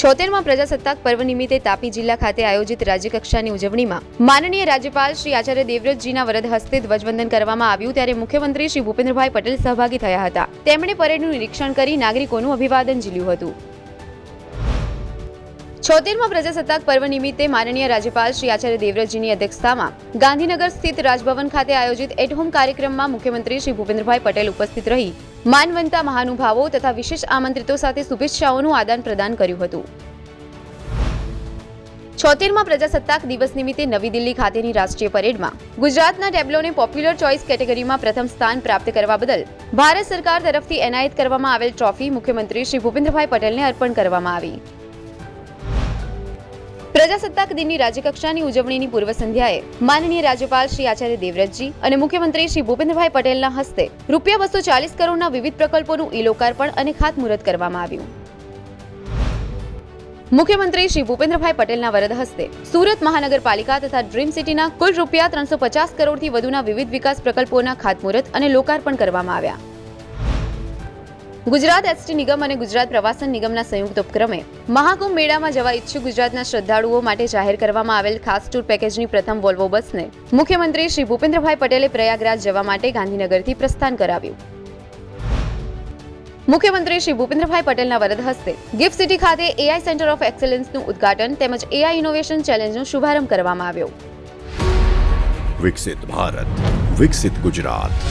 છોતેરમાં પ્રજાસત્તાક પર્વ નિમિત્તે તાપી જિલ્લા ખાતે આયોજિત રાજ્યકક્ષાની ઉજવણીમાં માનનીય રાજ્યપાલ શ્રી આચાર્ય દેવવ્રતજીના વરદ હસ્તે ધ્વજવંદન કરવામાં આવ્યું ત્યારે મુખ્યમંત્રી શ્રી ભૂપેન્દ્રભાઈ પટેલ સહભાગી થયા હતા. તેમણે પરેડનું નિરીક્ષણ કરી નાગરિકોનું અભિવાદન ઝીલ્યું હતું. છોતેરમાં પ્રજાસત્તાક પર્વ નિમિત્તે માનનીય રાજ્યપાલ શ્રી આચાર્ય દેવવ્રતજીની અધ્યક્ષતામાં ગાંધીનગર સ્થિત રાજભવન ખાતે આયોજિત એટ હોમ કાર્યક્રમમાં મુખ્યમંત્રી શ્રી ભૂપેન્દ્રભાઈ પટેલ ઉપસ્થિત રહી. માનવંતા મહાનુભાવો તથા વિશેષ આમંત્રિતો સાથે શુભેચ્છાઓનું આદાન પ્રદાન કર્યું હતું. છોતેરમાં પ્રજાસત્તાક દિવસ નિમિત્તે નવી દિલ્હી ખાતેની રાષ્ટ્રીય પરેડમાં ગુજરાતના ટેબ્લોને પોપ્યુલર ચોઇસ કેટેગરીમાં પ્રથમ સ્થાન પ્રાપ્ત કરવા બદલ ભારત સરકાર તરફથી એનાયત કરવામાં આવેલ ટ્રોફી મુખ્યમંત્રી શ્રી ભૂપેન્દ્રભાઈ પટેલને અર્પણ કરવામાં આવી. પ્રજાસત્તાક દિનની રાજ્યકક્ષાની ઉજવણીની પૂર્વ સંધ્યાએ માનનીય રાજ્યપાલ શ્રી આચાર્ય દેવવ્રતજી અને મુખ્યમંત્રી શ્રી ભૂપેન્દ્રભાઈ પટેલના હસ્તે રૂપિયા બસો ચાલીસ કરોડના વિવિધ પ્રકલ્પોનું ઈ લોકાર્પણ અને ખાતમુહૂર્ત કરવામાં આવ્યું. મુખ્યમંત્રી શ્રી ભૂપેન્દ્રભાઈ પટેલના વરદ હસ્તે સુરત મહાનગરપાલિકા તથા ડ્રીમ સિટીના કુલ રૂપિયા ત્રણસો પચાસ કરોડથી વધુના વિવિધ વિકાસ પ્રકલ્પોના ખાતમુહૂર્ત અને લોકાર્પણ કરવામાં આવ્યા. ગુજરાત એસટી નિગમ અને ગુજરાત પ્રવાસન નિગમના સંયુક્ત ઉપક્રમે મહાકુંભ મેળામાં જવા ઈચ્છુક ગુજરાતના શ્રદ્ધાળુઓ માટે જાહેર કરવામાં આવેલ ખાસ ટૂર પેકેજની પ્રથમ વોલ્વો બસને મુખ્યમંત્રી શ્રી ભૂપેન્દ્રભાઈ પટેલે પ્રયાગરાજ જવા માટે ગાંધીનગરથી પ્રસ્થાન કરાવ્યું. મુખ્યમંત્રી શ્રી ભૂપેન્દ્રભાઈ પટેલના વરદ હસ્તે ગિફ્ટ સિટી ખાતે એઆઈ સેન્ટર ઓફ એક્સેલન્સનું ઉદ્ઘાટન તેમજ એઆઈ ઇનોવેશન ચેલેન્જનો શુભારંભ કરવામાં આવ્યો. વિકસિત ભારત, વિકસિત ગુજરાત.